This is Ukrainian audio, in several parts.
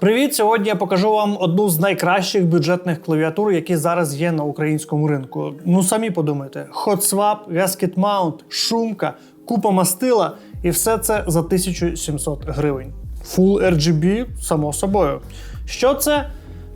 Привіт! Сьогодні я покажу вам одну з найкращих бюджетних клавіатур, які зараз є на українському ринку. Ну самі подумайте: HotSwap, Gasket Mount, шумка, купа мастила і все це за 1700 гривень. Full RGB, само собою. Що це?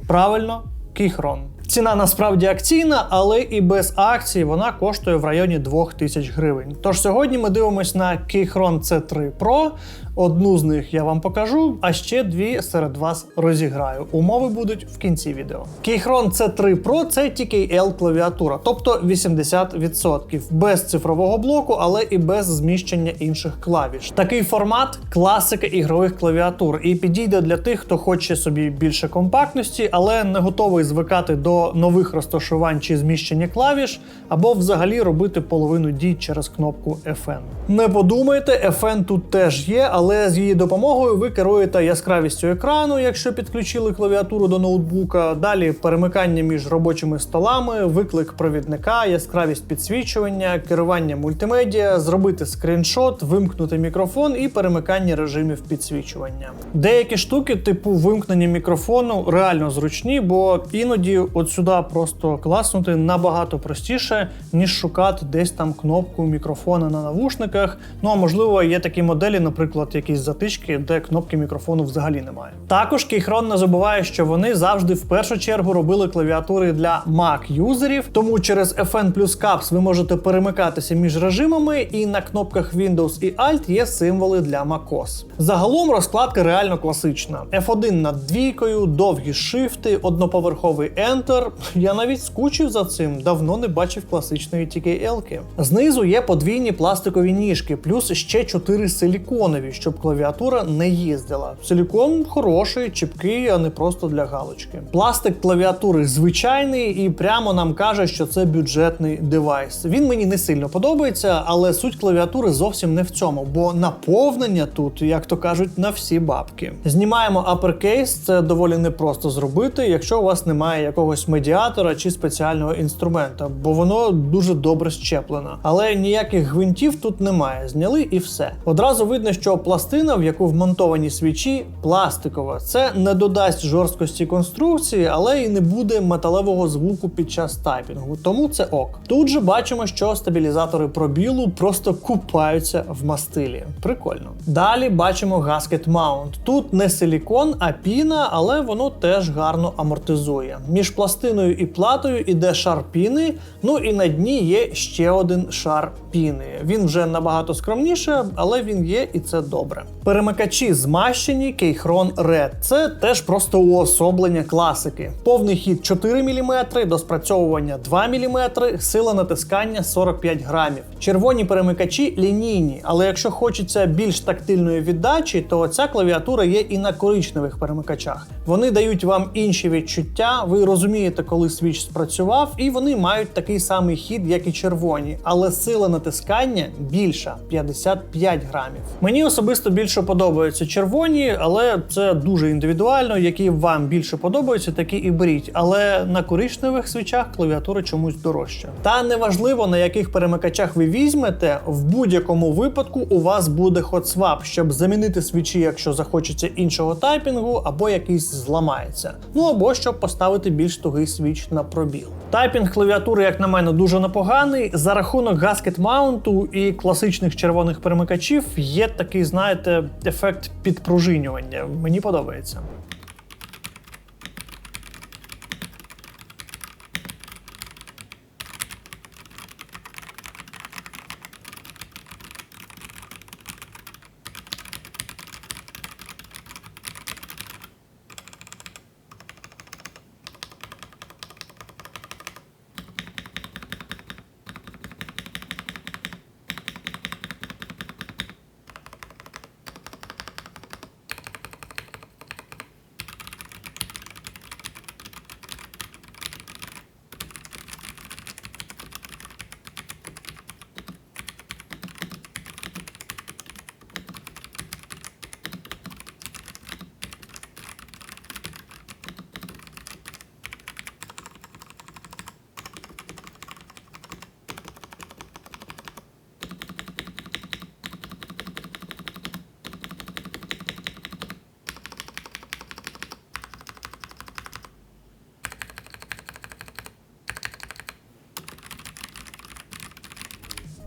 Правильно, Keychron. Ціна насправді акційна, але і без акції вона коштує в районі 2000 гривень. Тож сьогодні ми дивимося на Keychron C3 Pro. Одну з них я вам покажу, а ще дві серед вас розіграю. Умови будуть в кінці відео. Keychron C3 Pro це TKL клавіатура, тобто 80%, без цифрового блоку, але і без зміщення інших клавіш. Такий формат класика ігрових клавіатур і підійде для тих, хто хоче собі більше компактності, але не готовий звикати до нових розташувань чи зміщення клавіш, або взагалі робити половину дій через кнопку FN. Не подумайте, FN тут теж є, але з її допомогою ви керуєте яскравістю екрану, якщо підключили клавіатуру до ноутбука. Далі перемикання між робочими столами, виклик провідника, яскравість підсвічування, керування мультимедіа, зробити скріншот, вимкнути мікрофон і перемикання режимів підсвічування. Деякі штуки, типу вимкнення мікрофону, реально зручні, бо іноді от сюди просто класнути набагато простіше, ніж шукати десь там кнопку мікрофона на навушниках. Ну а можливо, є такі моделі, наприклад, якісь затички, де кнопки мікрофону взагалі немає. Також Keychron не забуває, що вони завжди в першу чергу робили клавіатури для Mac-юзерів, тому через FN плюс Caps ви можете перемикатися між режимами, і на кнопках Windows і Alt є символи для MacOS. Загалом розкладка реально класична: F1 над двійкою, довгі шифти, одноповерховий Enter. Я навіть скучив за цим, давно не бачив класичної TKL-ки. Знизу є подвійні пластикові ніжки, плюс ще чотири силіконові, щоб клавіатура не їздила. Силікон хороший, чіпкий, а не просто для галочки. Пластик клавіатури звичайний і прямо нам каже, що це бюджетний девайс. Він мені не сильно подобається, але суть клавіатури зовсім не в цьому, бо наповнення тут, як то кажуть, на всі бабки. Знімаємо uppercase, це доволі непросто зробити, якщо у вас немає якогось медіатора чи спеціального інструмента, бо воно дуже добре щеплено. Але ніяких гвинтів тут немає. Зняли і все. Одразу видно, що пластина, в яку вмонтовані свічі, пластикова. Це не додасть жорсткості конструкції, але і не буде металевого звуку під час тайпінгу. Тому це ок. Тут же бачимо, що стабілізатори пробілу просто купаються в мастилі. Прикольно. Далі бачимо Gasket Mount. Тут не силікон, а піна, але воно теж гарно амортизує. Між пластиною і платою іде шар піни, ну і на дні є ще один шар піни. Він вже набагато скромніше, але він є і це добре. Перемикачі змащені Keychron Red. Це теж просто уособлення класики. Повний хід 4 мм, доспрацьовування 2 мм, сила натискання 45 грамів. Червоні перемикачі лінійні, але якщо хочеться більш тактильної віддачі, то ця клавіатура є і на коричневих перемикачах. Вони дають вам інші відчуття, ви розумієте, коли свіч спрацював, і вони мають такий самий хід, як і червоні, але сила натискання більша 55 грамів. Мені особисто більше подобаються червоні, але це дуже індивідуально. Які вам більше подобаються, такі і беріть. Але на коричневих свічах клавіатура чомусь дорожча. Та неважливо на яких перемикачах ви візьмете, в будь-якому випадку у вас буде HotSwap, щоб замінити свічі, якщо захочеться іншого тайпінгу, або якийсь зламається. Ну або щоб поставити більш тугий свіч на пробіл. Тайпінг клавіатури, як на мене, дуже непоганий. За рахунок Gasket маунту і класичних червоних перемикачів є такий, знаєте, ефект підпружинювання. Мені подобається.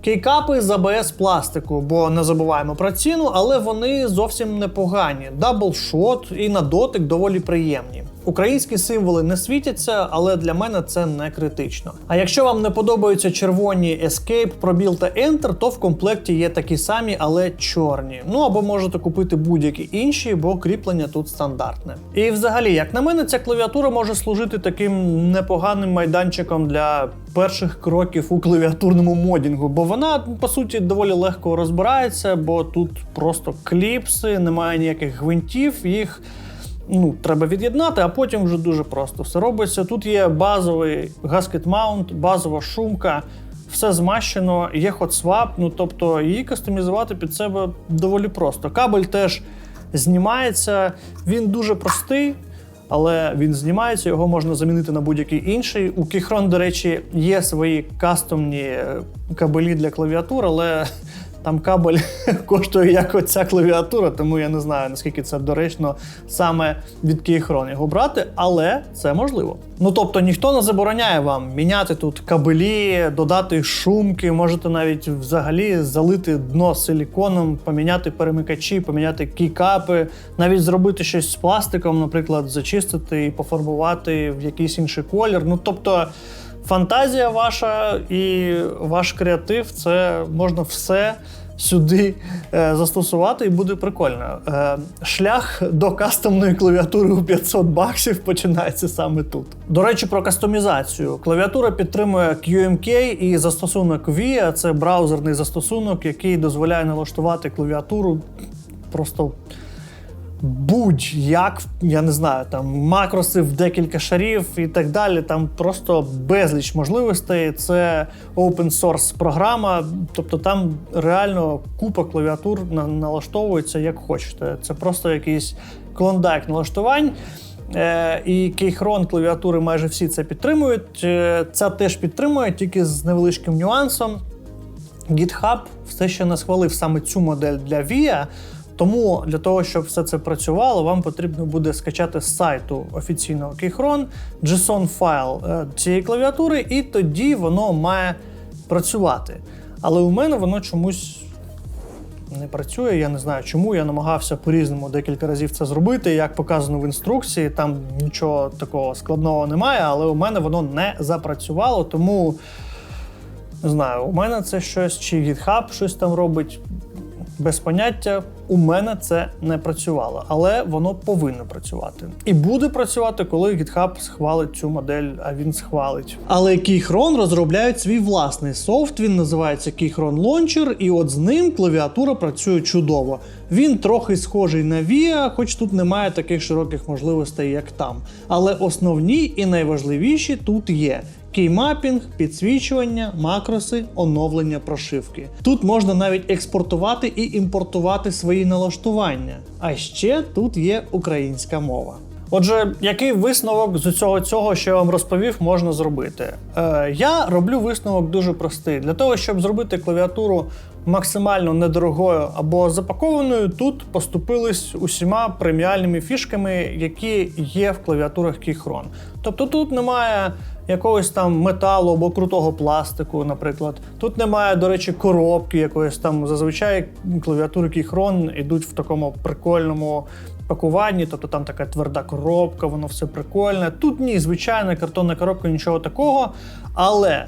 Кейкапи з АБС пластику, бо не забуваємо про ціну, але вони зовсім непогані. Даблшот і на дотик доволі приємні. Українські символи не світяться, але для мене це не критично. А якщо вам не подобаються червоні Escape, пробіл та Enter, то в комплекті є такі самі, але чорні. Ну або можете купити будь-які інші, бо кріплення тут стандартне. І взагалі, як на мене, ця клавіатура може служити таким непоганим майданчиком для перших кроків у клавіатурному модінгу, бо вона по суті доволі легко розбирається, бо тут просто кліпси, немає ніяких гвинтів, їх ну, треба від'єднати, а потім вже дуже просто все робиться. Тут є базовий gasket mount, базова шумка, все змащено, є hot-swap, ну тобто її кастомізувати під себе доволі просто. Кабель теж знімається, він дуже простий. Але він знімається, його можна замінити на будь-який інший. У Keychron, до речі, є свої кастомні е, кабелі для клавіатур, але там кабель коштує як оця клавіатура, тому я не знаю, наскільки це доречно саме від Keychron його брати, але це можливо. Ну тобто ніхто не забороняє вам міняти тут кабелі, додати шумки, можете навіть взагалі залити дно силіконом, поміняти перемикачі, поміняти кійкапи, навіть зробити щось з пластиком, наприклад, зачистити і пофарбувати в якийсь інший колір. Ну тобто. Фантазія ваша і ваш креатив це можна все сюди е, застосувати, і буде прикольно. Е, шлях до кастомної клавіатури у 500 баксів починається саме тут. До речі, про кастомізацію. Клавіатура підтримує QMK і застосунок VIA. Це браузерний застосунок, який дозволяє налаштувати клавіатуру просто будь-як, я не знаю, там макроси в декілька шарів і так далі. Там просто безліч можливостей. Це open source програма, тобто там реально купа клавіатур на- налаштовується як хочете. Це просто якийсь клондайк налаштувань. Е, і Keychron клавіатури майже всі це підтримують. Е, Ця теж підтримує, тільки з невеличким нюансом. GitHub все ще не схвалив саме цю модель для VIA, тому для того, щоб все це працювало, вам потрібно буде скачати з сайту офіційного Keychron JSON файл е, цієї клавіатури, і тоді воно має працювати. Але у мене воно чомусь не працює. Я не знаю чому. Я намагався по-різному декілька разів це зробити. Як показано в інструкції, там нічого такого складного немає, але у мене воно не запрацювало, тому. Не знаю, у мене це щось, чи GitHub щось там робить. Без поняття, у мене це не працювало, але воно повинно працювати. І буде працювати, коли GitHub схвалить цю модель, а він схвалить. Але Keychron розробляють свій власний софт. Він називається Keychron Launcher, і от з ним клавіатура працює чудово. Він трохи схожий на VIA, хоч тут немає таких широких можливостей, як там. Але основні і найважливіші тут є. Кеймапінг, підсвічування, макроси, оновлення прошивки. Тут можна навіть експортувати і імпортувати свої налаштування. А ще тут є українська мова. Отже, який висновок з усього цього, що я вам розповів, можна зробити? Е, я роблю висновок дуже простий. Для того, щоб зробити клавіатуру максимально недорогою або запакованою, тут поступились усіма преміальними фішками, які є в клавіатурах Keychron. Тобто тут немає якогось там металу або крутого пластику, наприклад. Тут немає, до речі, коробки якоїсь там. Зазвичай клавіатури Keychron йдуть в такому прикольному пакуванні, тобто там така тверда коробка, воно все прикольне. Тут ні, звичайна картонна коробка, нічого такого. Але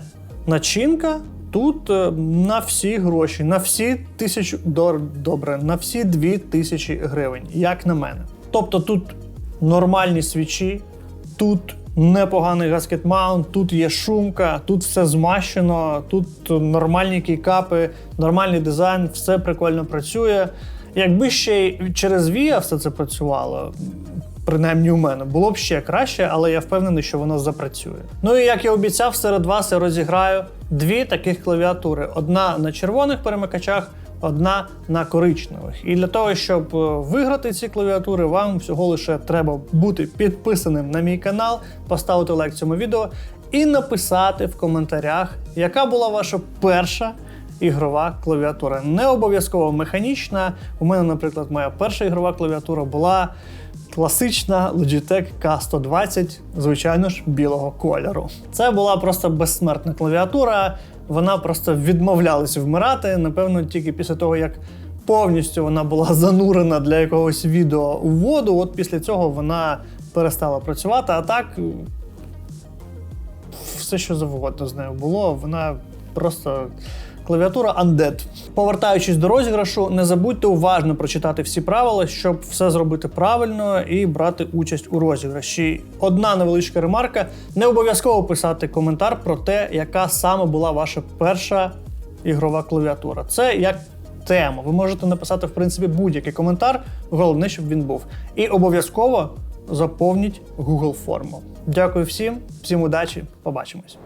начинка. Тут е, на всі гроші, на всі тисячу дор- добре, на всі дві тисячі гривень, як на мене. Тобто тут нормальні свічі, тут непоганий gasket mount, тут є шумка, тут все змащено, тут нормальні кейкапи, нормальний дизайн, все прикольно працює. Якби ще й через VIA все це працювало, принаймні у мене, було б ще краще, але я впевнений, що воно запрацює. Ну і як я обіцяв, серед вас я розіграю дві таких клавіатури: одна на червоних перемикачах, одна на коричневих. І для того, щоб е, виграти ці клавіатури, вам всього лише треба бути підписаним на мій канал, поставити лайк цьому відео і написати в коментарях, яка була ваша перша ігрова клавіатура. Не обов'язково механічна. У мене, наприклад, моя перша ігрова клавіатура була Класична Logitech K120, звичайно ж, білого кольору. Це була просто безсмертна клавіатура. Вона просто відмовлялась вмирати. Напевно, тільки після того, як повністю вона була занурена для якогось відео у воду. От після цього вона перестала працювати. А так, все, що завгодно з нею було, вона просто. Клавіатура Undead. Повертаючись до розіграшу, не забудьте уважно прочитати всі правила, щоб все зробити правильно і брати участь у розіграші. Одна невеличка ремарка: не обов'язково писати коментар про те, яка саме була ваша перша ігрова клавіатура. Це як тема. Ви можете написати в принципі будь-який коментар. Головне, щоб він був. І обов'язково заповніть Google форму. Дякую всім, всім удачі, побачимось.